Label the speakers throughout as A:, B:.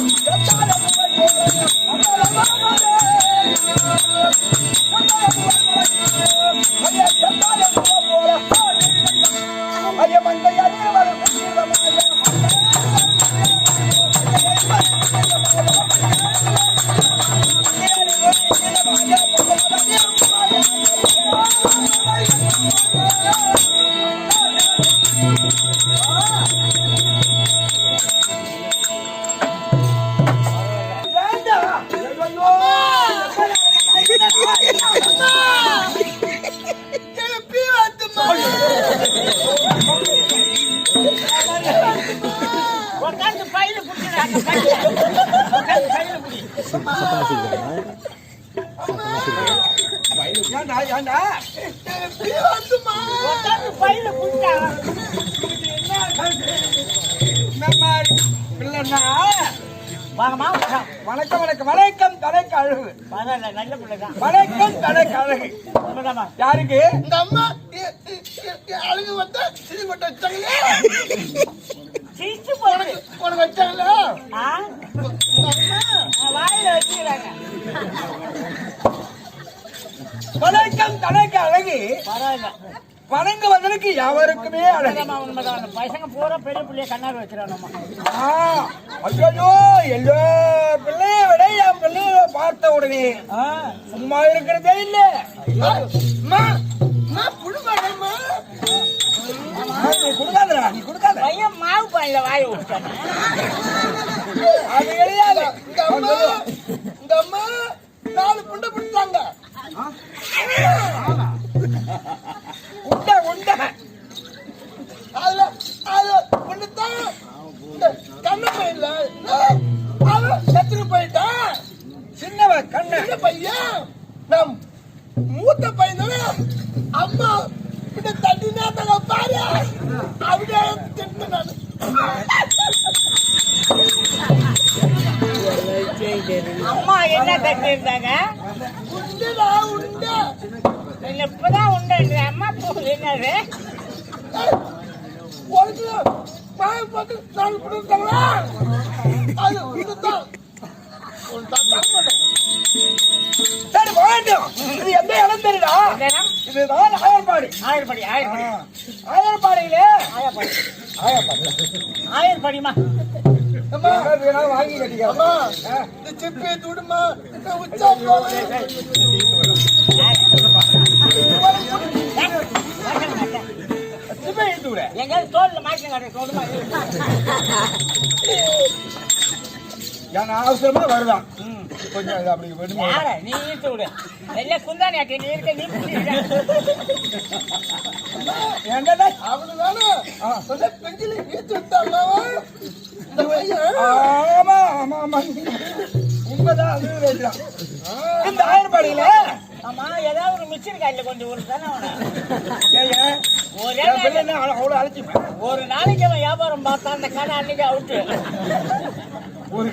A: you.
B: ஏன்டா
A: உட்காந்து பையில குடிச்சாங்க
B: நம்ம
A: வாங்கம்மா
B: வணக்கம் வணக்கம். வணக்கம் தலைக்கு அழகு.
A: நல்ல பிள்ளை தான்
B: வணக்கம் தலைக்கு அழகு. யாருக்கு?
C: இந்த அம்மா அழுகு வந்தா சிரி போட்டு வச்சாங்களே
A: சிரிச்சு போயிடு
C: உனக்கு வச்சாங்களா?
A: வாயில வச்சுக்கிறாங்க.
B: தலைக்கு அழகு
A: பரவாயில்ல.
B: வணங்குவதற்கு யாவருக்குமே அழகு.
A: பசங்க பூரா பெரிய பிள்ளைய கண்ணாடி
B: ஆ, ஐயோ எல்லா பிள்ளையை விட என் பிள்ளைய பார்த்த உடனே. சும்மா இருக்கிறதே இல்ல. நீ கொடுக்காதடா நீ கொடுக்காத.
A: பையன் மாவு பாயில வாய விட்டாங்க
B: அது கிடையாது.
C: இந்த அம்மா இந்த அம்மா நாலு புண்டை பிடிச்சாங்க.
B: உண்டை உண்டை
C: அதுல அது புண்டுத்தான் இந்த கண்ணு பையில அவன் செத்துக்கு போயிட்டான்
B: சின்னவ கண்ணு
C: சின்ன பையன் நம் மூத்த பையன் அம்மா இந்த தண்ணி நேரத்தாங்க பாரு அப்படியே திட்டு நான்
A: அம்மா என்ன தட்டி இருந்தாங்க
C: உண்டுடா உண்டு.
A: இல்ல இப்பதான் உண்டு அம்மா போகுது என்னது?
C: கிலோ பாய போட்டு கொடுத்தாங்களா அது இதுதான்.
B: சரி இது எந்த இடம் தெரியுதா? இதுதான் ஆயர்பாடி.
A: ஆயிரப்படி ஆயிரப்படி
B: ஆயர்பாடியிலே. ஆயர்பாடி.
C: அம்மா
B: வேணாலும் வாங்கி கட்டிக்கலாம்
C: அம்மா இந்த செப்பி தூடுமா
B: அவசரமா வருதான் கொஞ்சம் அப்படி
A: நீ ஈர்த்து விடு எல்லாம் ஆட்டி நீ இருக்க நீ
B: என்னடா
C: அவனுதானே சொல்ல பெஞ்சில
B: ஆமா ஆமா ஆமா. இந்த ஆயர்பாடியில
A: ஆமா ஏதாவது ஒரு மிச்சர் காயில கொஞ்சம் ஒரு தானே ஒரே
B: அவ்வளவு அழைச்சிப்பேன்
A: ஒரு நாளைக்கு அவன் வியாபாரம் பார்த்தா அந்த கடை அன்னைக்கு அவுட்டு
B: ஒரு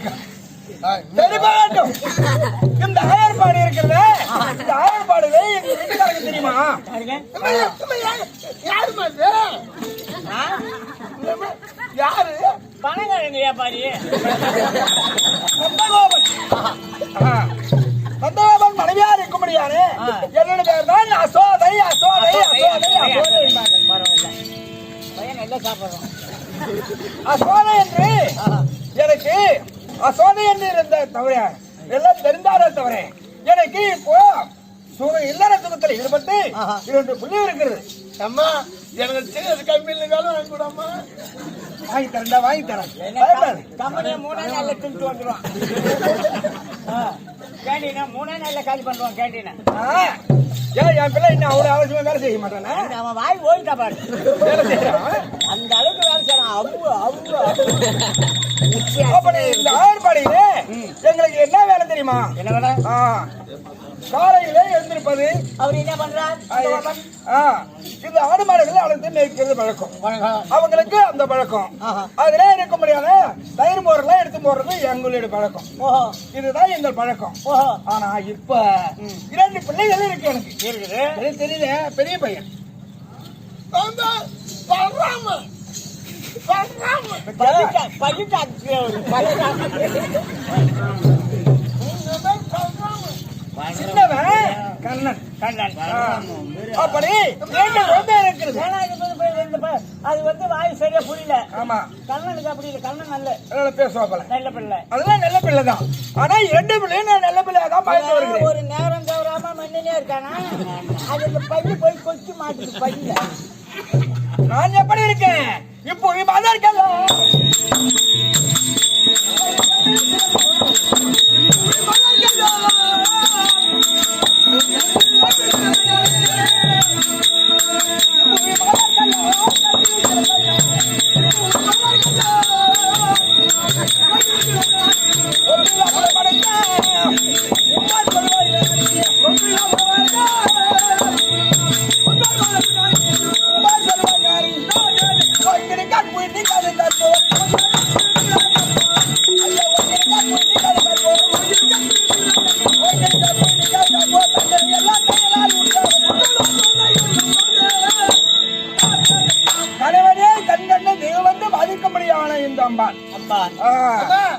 B: இந்த ஆயர்பாடி இருக்கிறது இந்த எங்க வீட்டுக்காரங்க தெரியுமா?
C: அம்மா, யாரு?
A: பணக்காரங்க வியாபாரி.
B: அசோதை என்று எனக்கு அசோதை என்று இருந்த தவிர எல்லாம் தெரிந்தாரே தவிர எனக்கு இப்போ சுக இல்லற சுகத்தில் ஈடுபட்டு இரண்டு புள்ளி இருக்கிறது.
C: அம்மா எனக்கு சின்ன கம்மியில் வேலை வாங்கி கூடாமா
B: வாங்கி தரேன்டா வாங்கி தரேன்.
A: கம்பெனியை மூணே நாள்ல தின்ட்டு வந்துருவான். கேண்டீனா மூணே நாள்ல காலி பண்ணுவான் கேண்டீனை.
B: ஏன் என் பிள்ளை இன்னும் அவ்வளவு அவசியமா வேலை செய்ய மாட்டானா?
A: அவன் வாய் ஓய்ட்டா பாரு.
B: வேலை செய்யறான் ஆறுபாடியிலே எங்களுக்கு என்ன வேலை தெரியுமா?
A: என்ன வேலை?
B: காலையிலே எழுந்திருப்பது.
A: அவர் என்ன பண்றார்?
B: இந்த ஆடு மாடுகளை அழைத்து மேய்க்கிறது பழக்கம். அவங்களுக்கு அந்த பழக்கம். அதுல இருக்க முடியாத தயிர் மோரெல்லாம் எடுத்து போடுறது எங்களுடைய பழக்கம். இதுதான் எங்கள் பழக்கம். ஆனா இப்ப இரண்டு பிள்ளைகள் இருக்கு எனக்கு.
A: இருக்குது.
B: தெரியல. பெரிய பையன். சின்னவன் கண்ணன்
A: கண்ணன்.
B: அப்படி இரண்டு
A: பா- அது வந்து வாய் சரியா புரியல
B: ஆமா
A: கண்ணனுக்கு அப்படி இல்லை கண்ணன் நல்ல
B: அதனால பேசுவாப்பல
A: நல்ல பிள்ளை
B: அதெல்லாம் நல்ல பிள்ளை தான் ஆனா இரண்டு பிள்ளையும் நான் நல்ல பிள்ளையா தான் பார்த்து வருகிறேன்
A: ஒரு நேரம் தவறாம மண்ணிலே இருக்கானா அது இந்த பைய போய் கொச்சு மாட்டுது பையன்
B: நான் எப்படி இருக்கேன் இப்போ விமானம் இருக்கல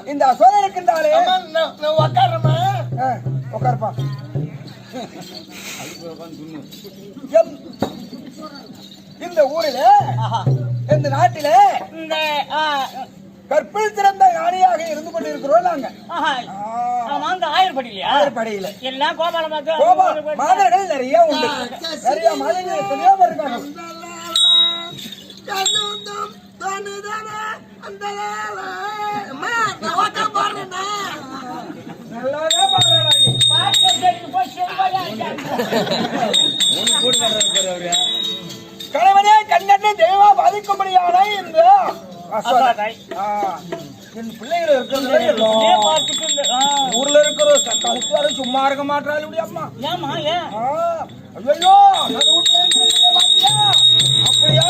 B: இந்த அசோதன் இருக்கின்றாலே. ஆ, உட்காருப்பா எம்- இந்த ஊரிலே. இந்த நாட்டிலே
A: இந்த
B: கற்பில் சிறந்த ஞானியாக இருந்து கொண்டிருக்கிறோம் நாங்க.
A: ஆஹா. ஆமா இந்த ஆயிரப்படி இல்லையா
B: படியில
A: எல்லாம் கோபால
B: மாதர்கள் நிறைய உண்டு. நிறைய மாதங்கள் தெரியாம இருக்காங்க.
C: கண்ணுந்தும் தானுதானே
B: தெய்வா பாதிக்கும்படியான இந்த பிள்ளைகள். ஊர்ல இருக்கிற கழுத்தாரு சும்மா இருக்க மாட்டாள் அம்மா.
A: ஏம்மா ஏன்?
B: ஐயோ அப்படியா? அப்படியே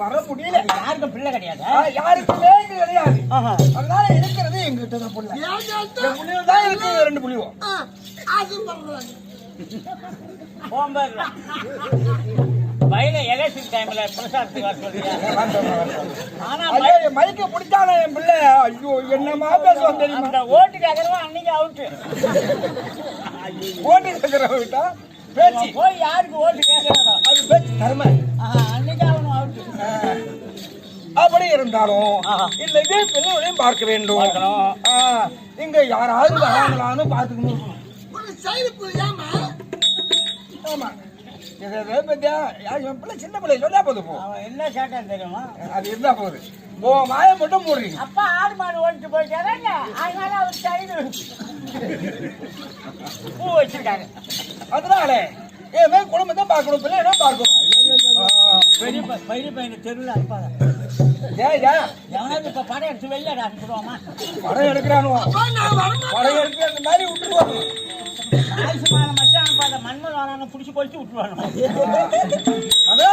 B: வர முடியல.
A: யாருக்கும் பிள்ளை கிடையாது?
B: யாருக்குமே கிடையாது.
A: ஆஹா.
B: அதனால இருக்கிறது எங்கிட்ட தான் புள்ள தான் இருக்கு ரெண்டு புள்ளியும்.
A: போம்பர்ல வயல எலெக்ஷன் டைம்ல பிரசாரத்துக்கு வர சொல்றியா? ஆனா
B: ஐயோ என் மைக்க பிடிச்சானே என் பிள்ளை. ஐயோ என்னமா பேசுவான் தெரியுமா?
A: ஓட்டுக்கு அதெல்லாம் அன்னைக்கு அவுட்டு
B: ஓட்டு கேட்கிறவங்கிட்ட பேச்சு.
A: போய் யாருக்கு ஓட்டு கேட்கறானோ
B: அது பேச்சு தருமை.
A: ஆஹா, அன்னைக்கு அவனும் அவுட்டு
B: அப்படி இருந்தாலும். இந்த இதே பிள்ளைகளையும் பார்க்க வேண்டும். இங்க யாராவது வராங்களான்னு பார்த்துக்கணும். ஆமா. இது பத்தியா யார் என் பிள்ளை சின்ன பிள்ளை சொன்னா போது போ.
A: அவன் என்ன கேட்டான் தெரியுமா?
B: அது இருந்தா போகுது ஓ மாய மட்டும் போடுறீங்க
A: அப்பா ஆடு மாடு ஓட்டு போயிட்டாரங்க அதனால அவர் சைடு. பூ வச்சிருக்காங்க
B: அதனால ஏமே குடும்பத்தை பார்க்கணும் பிள்ளைகளை பார்க்கணும். ஆ,
A: பெரிய ப- பெரிய பையனை தெருவில் அனுப்பாத.
B: ஏய்,
A: எவனாவது இப்ப படம் எடுத்து வெளில அனுப்பிடுவாமா
B: படம் எடுக்கிறானுவோ. படம் அந்த மாதிரி விட்டுருவாங்க
A: ஆயுசுமான மட்டும் அனுப்பாத. மண்மல் வாரான புடிச்சு பொழிச்சு
B: விட்டுருவாங்க